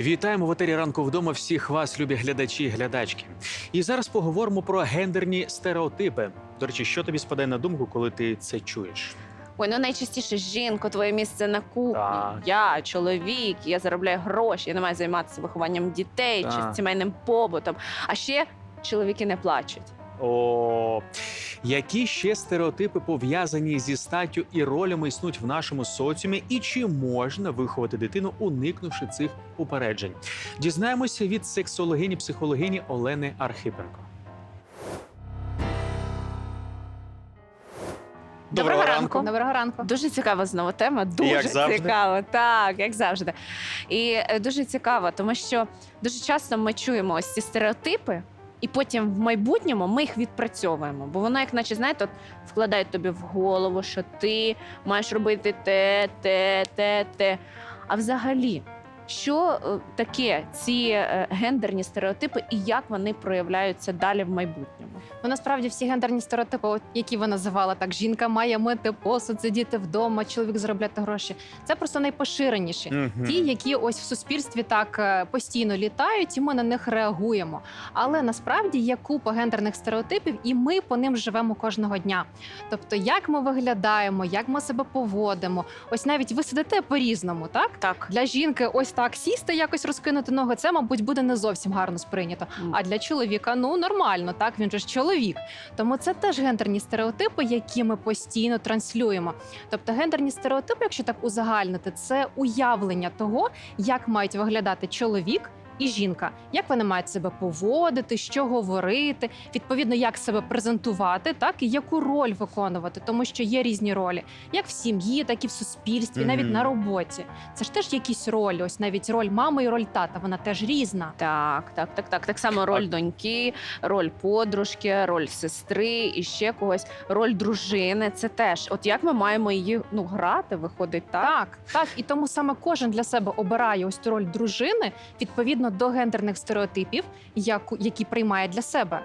Вітаємо в етері ранку вдома всіх вас, любі глядачі і глядачки. І зараз поговоримо про гендерні стереотипи. До речі, що тобі спадає на думку, коли ти це чуєш? Ой, ну найчастіше жінка, твоє місце на кухні. Так. Я чоловік, я заробляю гроші, я не маю займатися вихованням дітей Так. чи сімейним побутом. А ще чоловіки не плачуть. О, які ще стереотипи пов'язані зі статтю і ролями існують в нашому соціумі, і чи можна виховати дитину, уникнувши цих упереджень? Дізнаємося від сексологині психологині Олени Архипенко. Доброго ранку. Доброго ранку. Дуже цікава знову тема. Дуже Як завжди. цікаво. Так, як завжди. І е, дуже цікаво, тому що дуже часто ми чуємо ось ці стереотипи. І потім в майбутньому ми їх відпрацьовуємо, бо воно, як наче, знаєте, от вкладають тобі в голову, що ти маєш робити те, те, те, те. А взагалі, що е, таке ці е, гендерні стереотипи і як вони проявляються далі в майбутньому? Ну, насправді всі гендерні стереотипи, які ви називала так: жінка має мити посуд, сидіти вдома, чоловік заробляти гроші. Це просто найпоширеніші. Мгм. Ті, які ось в суспільстві так е, постійно літають, і ми на них реагуємо. Але насправді є купа гендерних стереотипів, і ми по ним живемо кожного дня. Тобто, як ми виглядаємо, як ми себе поводимо. Ось навіть ви сидите по-різному, так? Так, Для жінки ось так сісти, якось розкинути ноги, це, мабуть, буде не зовсім гарно сприйнято. А для чоловіка ну нормально, так він же ж чоловік. Тому це теж гендерні стереотипи, які ми постійно транслюємо. Тобто, гендерні стереотипи, якщо так узагальнити, це уявлення того, як мають виглядати чоловік. І жінка, як вони мають себе поводити, що говорити, відповідно, як себе презентувати, так і яку роль виконувати, тому що є різні ролі, як в сім'ї, так і в суспільстві, навіть Мгм. на роботі. Це ж теж якісь ролі. Ось навіть роль мами і роль тата, вона теж різна. Так, так, так, так. Так само роль доньки, роль подружки, роль сестри і ще когось, роль дружини. Це теж, от як ми маємо її ну грати, виходить так. Так, так, і тому саме кожен для себе обирає ось ту роль дружини відповідно до гендерних стереотипів, яку які приймає для себе.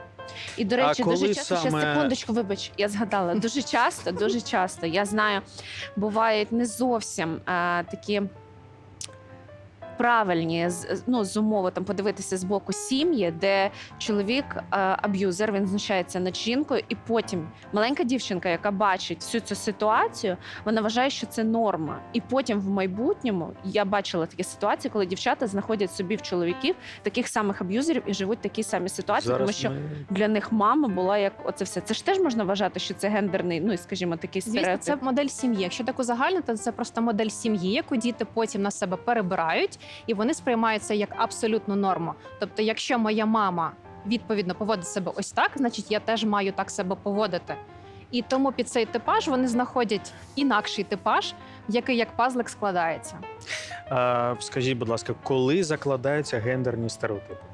І до речі, коли дуже часто ще секундочку, вибач, я згадала. Дуже часто, дуже часто. Я знаю, бувають не зовсім а, такі. Правильні ну з умови там подивитися з боку сім'ї, де чоловік е, аб'юзер, він знущається над жінкою, і потім маленька дівчинка, яка бачить всю цю ситуацію, вона вважає, що це норма. І потім в майбутньому я бачила такі ситуації, коли дівчата знаходять собі в чоловіків таких самих аб'юзерів і живуть в такій самій ситуації, тому що ми... для них мама була як оце все. Це ж теж можна вважати, що це гендерний, ну і скажімо, такий Звісно, це модель сім'ї. Якщо так узагальнити, це просто модель сім'ї, яку діти потім на себе перебирають, і вони сприймають це як абсолютну норму. Тобто, якщо моя мама відповідно поводить себе ось так, значить я теж маю так себе поводити. І тому під цей типаж вони знаходять інакший типаж, який як пазлик складається. А, скажіть, будь ласка, коли закладаються гендерні стереотипи?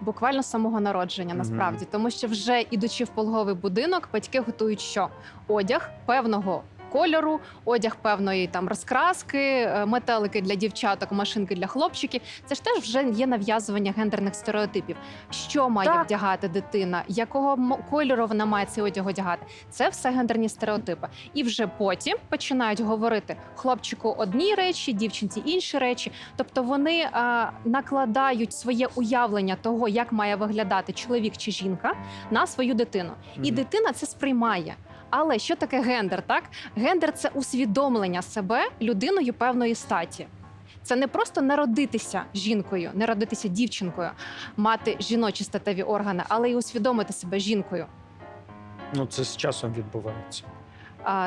Буквально з самого народження, насправді, тому що вже ідучи в пологовий будинок, батьки готують що одяг певного. Кольору, одяг певної там розкраски, е, метелики для дівчаток, машинки для хлопчиків. Це ж теж вже є нав'язування гендерних стереотипів. Що має Так. вдягати дитина, якого кольору вона має цей одяг одягати? Це все гендерні стереотипи. І вже потім починають говорити хлопчику одні речі, дівчинці інші речі. Тобто вони а, накладають своє уявлення того, як має виглядати чоловік чи жінка на свою дитину. І Мгм. дитина це сприймає. Але що таке гендер? Так, гендер це усвідомлення себе людиною певної статі. Це не просто народитися жінкою, не родитися дівчинкою, мати жіночі статеві органи, але й усвідомити себе жінкою. Ну, це з часом відбувається.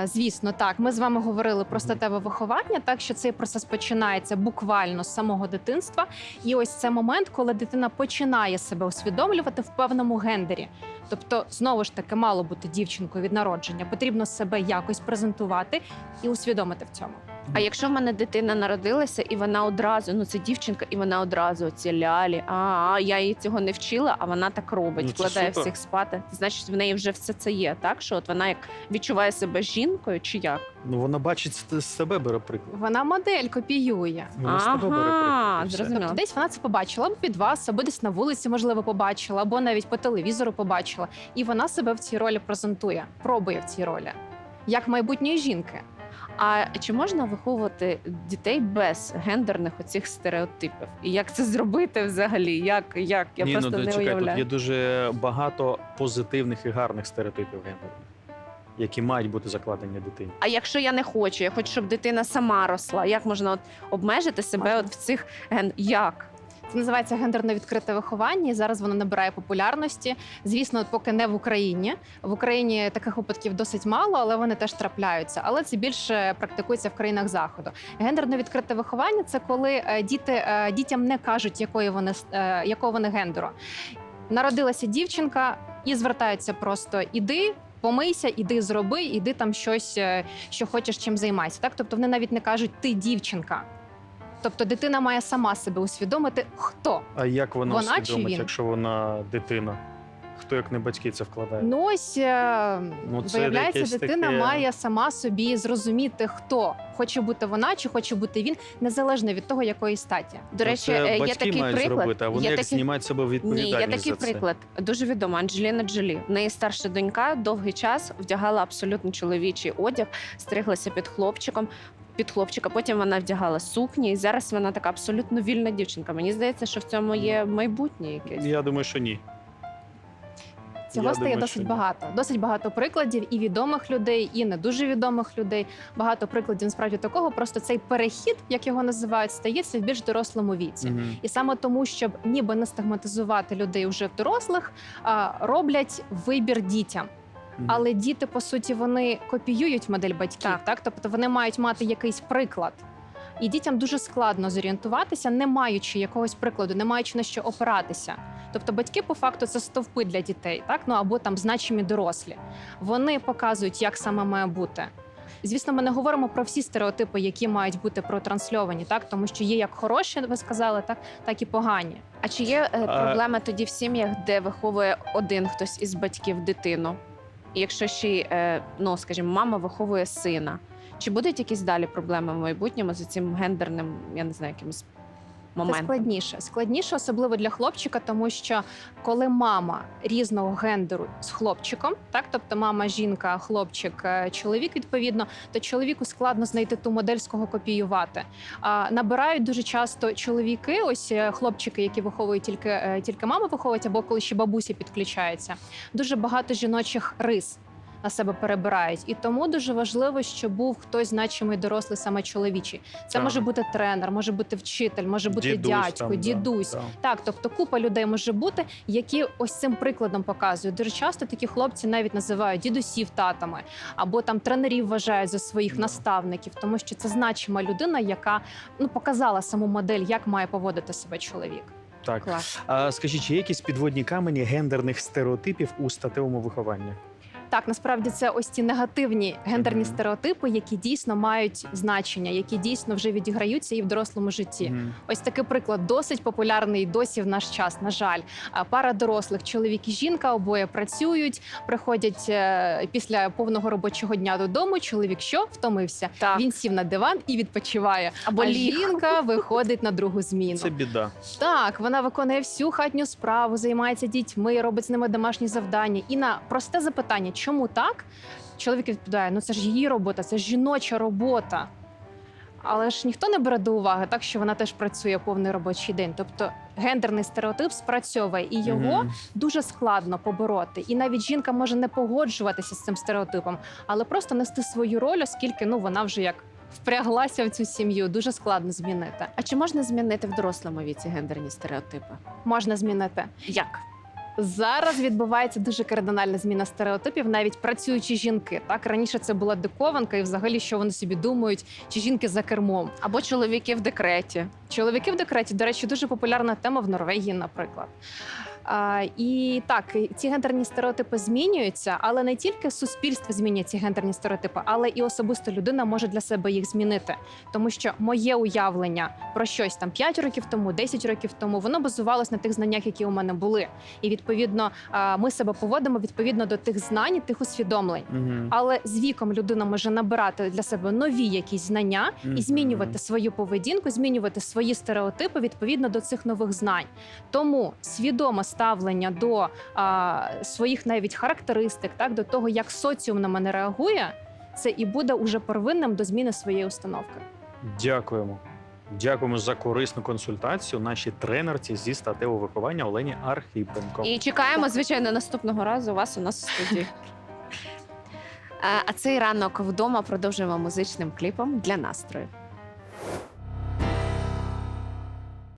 Звісно, так. Ми з вами говорили про статеве виховання, так що цей процес починається буквально з самого дитинства. І ось це момент, коли дитина починає себе усвідомлювати в певному гендері. Тобто, знову ж таки, мало бути дівчинкою від народження. Потрібно себе якось презентувати і усвідомити в цьому. А якщо в мене дитина народилася, і вона одразу, ну це дівчинка, і вона одразу оці лялі. А, а я її цього не вчила, а вона так робить, Ну, це вкладає супер. всіх спати. Значить, в неї вже все це є. Так що от вона як відчуває себе жінкою, чи як? Ну, вона бачить з з себе бере приклад. Вона модель копіює. Вона з тебе бере Ага, приклад. і все. зрозуміло. Тобто десь вона це побачила або під вас, або десь на вулиці, можливо, побачила, або навіть по телевізору побачила. І вона себе в цій ролі презентує, пробує в цій ролі, як майбутньої жінки. А чи можна виховувати дітей без гендерних оцих стереотипів? І як це зробити взагалі? Як, як? Я Ні, просто ну, не чекай, уявляю. тут є дуже багато позитивних і гарних стереотипів гендерних, які мають бути закладені дитині. А якщо я не хочу, я хочу, щоб дитина сама росла. Як можна от обмежити себе от в цих ген... як? Це називається гендерно відкрите виховання. І зараз воно набирає популярності. Звісно, поки не в Україні. В Україні таких випадків досить мало, але вони теж трапляються. Але це більше практикується в країнах заходу. Гендерно відкрите виховання це коли е, діти е, дітям не кажуть, якої вони е, якого вони гендеру. Народилася дівчинка і звертаються просто іди. Помийся, іди зроби, іди там щось, що хочеш, чим займайся. Так, тобто вони навіть не кажуть ти дівчинка. Тобто дитина має сама себе усвідомити, хто А як вона, Вона чи усвідомить, він? якщо вона дитина? Хто як не батьки це вкладає? Ну ось е, Ну, це виявляється, дитина таке- має сама собі зрозуміти, хто хоче бути вона чи хоче бути він, незалежно від того, якої статі. До Ну, речі, це е, є такий мають приклад. зробити, а вони є як такий... знімають себе Ні, відповідальність є такий за це. приклад. Дуже відома Анджеліна Джолі. В неї старша донька довгий час вдягала абсолютно чоловічий одяг, стриглася під хлопчиком. Під хлопчика, потім вона вдягала сукні, і зараз вона така абсолютно вільна дівчинка. Мені здається, що в цьому є майбутнє якесь. Я думаю, що ні. Цього Я стає думаю, досить що ні. багато. Досить багато прикладів і відомих людей, і не дуже відомих людей. Багато прикладів насправді такого. Просто цей перехід, як його називають, стається в більш дорослому віці. Мгм. І саме тому, щоб ніби не стигматизувати людей вже в дорослих, а, роблять вибір дітям. Але діти, по суті, вони копіюють модель батьків, Так. так. Тобто вони мають мати якийсь приклад. І дітям дуже складно зорієнтуватися, не маючи якогось прикладу, не маючи на що опиратися. Тобто батьки, по факту, це стовпи для дітей, так ну або там значимі дорослі. Вони показують, як саме має бути. Звісно, ми не говоримо про всі стереотипи, які мають бути протрансльовані, так тому що є як хороші, ви сказали, так так і погані. А чи є е, проблема тоді в сім'ях, де виховує один хтось із батьків дитину? І якщо ще е, ну скажімо, мама виховує сина, чи будуть якісь далі проблеми в майбутньому з цим гендерним, я не знаю, якимось Це складніше. Складніше, особливо для хлопчика, тому що коли мама різного гендеру з хлопчиком, так тобто мама, жінка, хлопчик, е, чоловік, відповідно, то чоловіку складно знайти ту модель, з кого копіювати. А набирають дуже часто чоловіки, ось е, хлопчики, які виховують тільки, е, тільки мама виховують, або коли ще бабуся підключається. Дуже багато жіночих рис. На себе перебирають, і тому дуже важливо, щоб був хтось значимий дорослий, саме чоловічий. Це Так. може бути тренер, може бути вчитель, може бути Дідусь дядько, там, дідусь. да. Так, тобто купа людей може бути, які ось цим прикладом показують. Дуже часто такі хлопці навіть називають дідусів татами, або там тренерів вважають за своїх Да. наставників, тому що це значима людина, яка ну показала саму модель, як має поводити себе чоловік. Так. Клас. А скажіть, чи є якісь підводні камені гендерних стереотипів у статевому вихованні? Так, насправді це ось ці негативні гендерні стереотипи, які дійсно мають значення, які дійсно вже відіграються і в дорослому житті. Ось такий приклад досить популярний досі в наш час. На жаль, пара дорослих чоловік і жінка обоє працюють, приходять е, після повного робочого дня додому. Чоловік що втомився. Так. Він сів на диван і відпочиває. Або а жінка виходить на другу зміну. Це біда. Так, вона виконує всю хатню справу, займається дітьми, робить з ними домашні завдання. І на просте запитання, чому так? Чоловік відповідає: ну це ж її робота, це ж жіноча робота. Але ж ніхто не бере до уваги, так що вона теж працює повний робочий день. Тобто гендерний стереотип спрацьовує, і його Мгм. дуже складно побороти. І навіть жінка може не погоджуватися з цим стереотипом, але просто нести свою роль, оскільки ну вона вже як впряглася в цю сім'ю, дуже складно змінити. А чи можна змінити в дорослому віці гендерні стереотипи? Можна змінити. Як? Зараз відбувається дуже кардинальна зміна стереотипів, навіть працюючі жінки. Так раніше це була дикованка, і взагалі що вони собі думають, чи жінки за кермом. Або чоловіки в декреті? Чоловіки в декреті, до речі, дуже популярна тема в Норвегії, наприклад. А, і так, ці гендерні стереотипи змінюються, але не тільки суспільство змінює ці гендерні стереотипи, але і особисто людина може для себе їх змінити. Тому що моє уявлення про щось там 5 років тому, 10 років тому, воно базувалось на тих знаннях, які у мене були. І відповідно ми себе поводимо відповідно до тих знань, тих усвідомлень. Мгм. Але з віком людина може набирати для себе нові якісь знання Мгм. і змінювати свою поведінку, змінювати свої стереотипи відповідно до цих нових знань. Тому свідоме ставлення до а, своїх навіть характеристик, так до того, як соціум на мене реагує. це і буде уже первинним до зміни своєї установки. Дякуємо. Дякуємо за корисну консультацію нашій тренерці зі статевого виховання Олені Архипенко. І чекаємо, звичайно, наступного разу вас у нас в студії. А- А цей ранок вдома продовжуємо музичним кліпом для настрою.